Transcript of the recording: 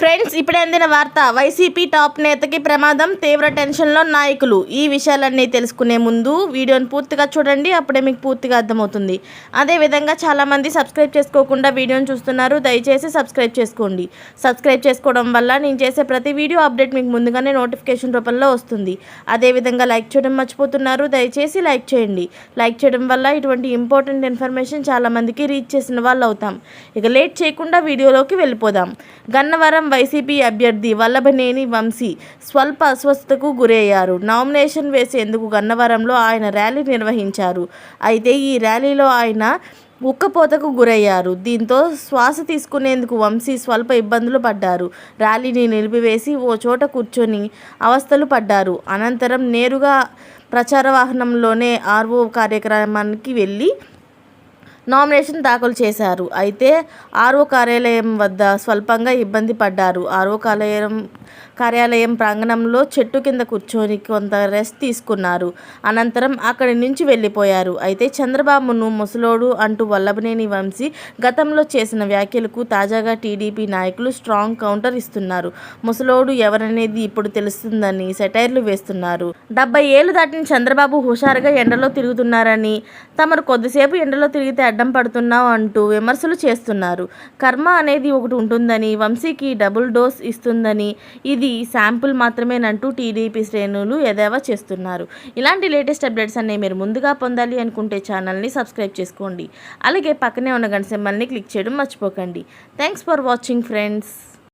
Friends ఇప్పుడే అందిన వార్త. వైసీపీ టాప్ నేతకి ప్రమాదం తీవ్ర టెన్షన్లో నాయకులు. ఈ విషయాలన్నీ తెలుసుకునే ముందు వీడియోని పూర్తిగా చూడండి అప్పుడే మీకు పూర్తిగా అర్థమవుతుంది. అదేవిధంగా చాలామంది సబ్స్క్రైబ్ చేసుకోకుండా వీడియోని చూస్తున్నారు దయచేసి సబ్స్క్రైబ్ చేసుకోండి. సబ్స్క్రైబ్ చేసుకోవడం వల్ల నేను చేసే ప్రతి వీడియో అప్డేట్ మీకు ముందుగానే నోటిఫికేషన్ రూపంలో వస్తుంది. అదేవిధంగా లైక్ చేయడం మర్చిపోతున్నారు దయచేసి లైక్ చేయండి. లైక్ చేయడం వల్ల ఇటువంటి ఇంపార్టెంట్ ఇన్ఫర్మేషన్ చాలామందికి రీచ్ చేసిన వాళ్ళు అవుతాం ఇక లేట్ చేయకుండా వీడియోలోకి వెళ్ళిపోదాం. గన్నవరం వైసీపీ అభ్యర్థి వల్లభనేని వంశీ స్వల్ప అస్వస్థతకు గురయ్యారు. నామినేషన్ వేసేందుకు గన్నవరంలో ఆయన ర్యాలీ నిర్వహించారు. అయితే ఈ ర్యాలీలో ఆయన ఉక్కపోతకు గురయ్యారు. దీంతో శ్వాస తీసుకునేందుకు వంశీ స్వల్ప ఇబ్బందులు పడ్డారు. ర్యాలీని నిలిపివేసి ఓ చోట కూర్చొని అవస్థలు పడ్డారు. అనంతరం నేరుగా ప్రచార వాహనంలోనే ఆర్ఓ కార్యక్రమానికి వెళ్ళి నామినేషన్ దాఖలు చేశారు. అయితే ఆర్ఓ కార్యాలయం వద్ద స్వల్పంగా ఇబ్బంది పడ్డారు. ఆర్ఓ కార్యాలయం కార్యాలయం ప్రాంగణంలో చెట్టు కింద కూర్చొని కొంత రెస్ట్ తీసుకున్నారు. అనంతరం అక్కడి నుంచి వెళ్ళిపోయారు. అయితే చంద్రబాబును ముసలోడు అంటూ వల్లభనేని వంశీ గతంలో చేసిన వ్యాఖ్యలకు తాజాగా టీడీపీ నాయకులు స్ట్రాంగ్ కౌంటర్ ఇస్తున్నారు. ముసలోడు ఎవరనేది ఇప్పుడు తెలుస్తుందని సెటైర్లు వేస్తున్నారు. డెబ్బై ఏళ్ళు దాటిన చంద్రబాబు హుషారుగా ఎండలో తిరుగుతున్నారని తమరు కొద్దిసేపు ఎండలో తిరిగితే అడ్డం పడుతున్నావు అంటూ విమర్శలు చేస్తున్నారు. కర్మ అనేది ఒకటి ఉంటుందని వంశీకి డబుల్ డోస్ ఇస్తుందని ఇది శాంపుల్ మాత్రమేనంటూ టీడీపీ శ్రేణులు ఎదేవా చేస్తున్నారు. ఇలాంటి లేటెస్ట్ అప్డేట్స్ అన్నీ మీరు ముందుగా పొందాలి అనుకుంటే ఛానల్ని సబ్స్క్రైబ్ చేసుకోండి. అలాగే పక్కనే ఉన్న గంట సింబల్ని క్లిక్ చేయడం మర్చిపోకండి. Thanks for watching friends.